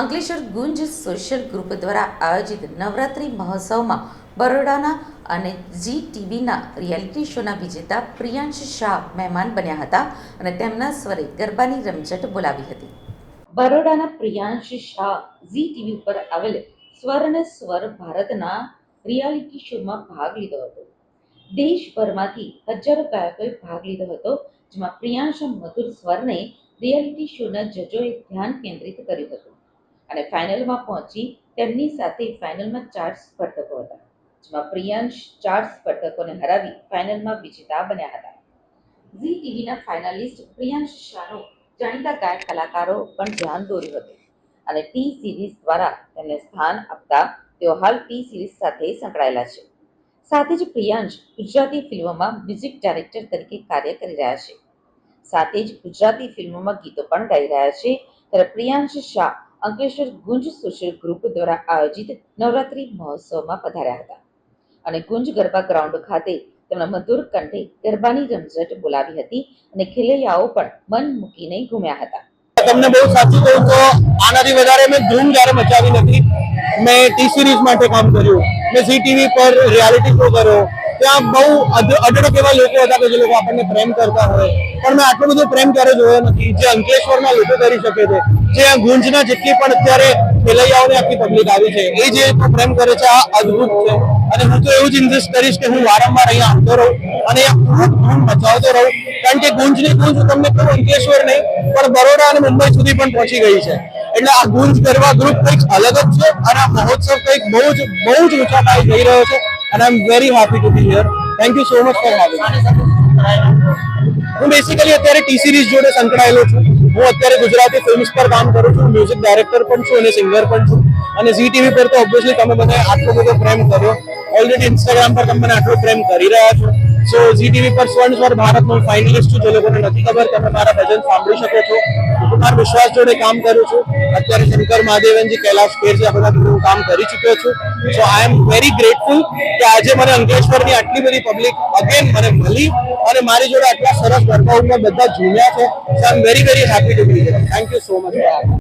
Ankleshwar Gunj social group દ્વારા આયોજિત નવરાત્રિ મહોત્સવમાં બરોડાના અને જી ટીવીના રિયાલિટી શોના વિજેતા પ્રિયાંશ શાહ મહેમાન બન્યા હતા અને તેમના સ્વરે ગરબાની રમઝટ બોલાવી હતી. બરોડાના પ્રિયાંશ શાહ ઝી ટીવી ઉપર આવેલ સ્વર અને સ્વર ભારતના રિયાલિટી શોમાં ભાગ લીધો હતો. દેશભરમાંથી હજારો ગાયકોએ ભાગ લીધો હતો, જેમાં પ્રિયાંશ મધુર સ્વરને રિયાલિટી શોના જજોએ ધ્યાન કેન્દ્રિત કર્યું હતું. અને ફાઇનલમાં પહોંચી તેમની સાથે ફાઇનલમાં ચાર સ્પર્ધકો હતા, જેમાં પ્રિયાંશ ચાર સ્પર્ધકોને હરાવી ફાઇનલમાં વિજેતા બન્યા હતા. ઝી ટીવીના ફાઇનલિસ્ટ પ્રિયાંશ શાહનો જાણીતા ગાયક કલાકારો પણ ધ્યાન દોર્યું હતું અને ટી સિરીઝ દ્વારા તેમને સ્થાન આપતા તેઓ હાલ ટી સિરીઝ સાથે સંકળાયેલા છે. સાથે જ પ્રિયાંશ ગુજરાતી ફિલ્મોમાં મ્યુઝિક ડાયરેક્ટર તરીકે કાર્ય કરી રહ્યા છે. સાથે જ ગુજરાતી ફિલ્મોમાં ગીતો પણ ગાઈ રહ્યા છે. ત્યારે પ્રિયાંશ શાહ અંકલેશ્વર ગુંજ સોશિયલ ગ્રુપ દ્વારા આયોજિત નવરાત્રી મહોત્સવમાં પધાર્યા હતા. અને ગુંજ ગરબા ગ્રાઉન્ડ ખાતે તેમના મધુર કંઠે ગરબાની રમઝટ બોલાવી હતી અને ખેલૈયાઓ પણ મન મૂકીને ઘૂમ્યા હતા. તમને બહુ સાચું કહું તો આનાથી વધારે મેં ધૂમ જ્યારે મચાવી નથી. મેં ટી સિરીઝ માટે કામ કર્યું. મેં ઝી ટીવી પર રિયાલિટી શો કર્યો. ત્યાં બહુ અઢળક એવા લોકો હતા કે જે લોકો આપણને પ્રેમ કરતા હોય. પણ મેં આટલો બધો પ્રેમ ક્યારે જોયો નથી. જે અંકલેશ્વરના લોકો કરી શકે છે, જે ગુંજના જેટલી પણ અત્યારે ખેલૈયાઓને આખી પબ્લિક આવી છે, એ જે પ્રેમ કરે છે, આ અદ્ભુત છે. અને હું તો એવું જ ઇન્સિસ્ટ કરીશ કે હું વારંવાર અહીંયા આવતો રહું અને ખૂબ ધૂમ મચાવતો રહું. કારણ કે ગુંજની ગુંજ તમને કહું, અંકલેશ્વર નહીં, પણ બરોડા અને મુંબઈ સુધી પણ પહોંચી ગઈ છે. એટલે આ ગુંજ ગરબા ગ્રુપ કંઈક અલગ જ છે અને આ મહોત્સવ કંઈક બહુ જ બહુ જ ઊંચા જઈ રહ્યો છે. અને I am very happy to be here thank you so much for having હું બેસિકલી અત્યારે ટી સિરીઝ જોડે સંકળાયેલો છું. હું અત્યારે ગુજરાતી ફિલ્મ્સ પર કામ કરું છું મ્યુઝિક ડાયરેક્ટર પણ છું અને સિંગર પણ છું. અને ઝી ટીવી પર તો ઓબ્વિયસલી તમે બધા આટલો બધો પ્રેમ કર્યો. ઓલરેડી ઇન્સ્ટાગ્રામ પર તમે આટલો પ્રેમ કરી રહ્યા છો. સો ઝીટીવી પર સ્વર્ણ સ્વર ભારતનો ફાઇનલિસ્ટ છું, જે લોકોને નથી ખબર, તમે મારા ભજન સાંભળી શકો છો. મારા વિશ્વાસ જોડે કામ કરું છું. અત્યારે શંકર મહાદેવનજી કૈલાશ ખેર છે, આ બધા હું કામ કરી ચૂક્યો છું. સો આઈ એમ વેરી ગ્રેટફુલ કે આજે મને અંકલેશ્વરની આટલી બધી પબ્લિક અગેન મને મળી અને મારી જોડે આટલા સરસ વર્કઆઉટમાં બધા ઝૂમ્યા છે. So I am very very happy to be thank you so much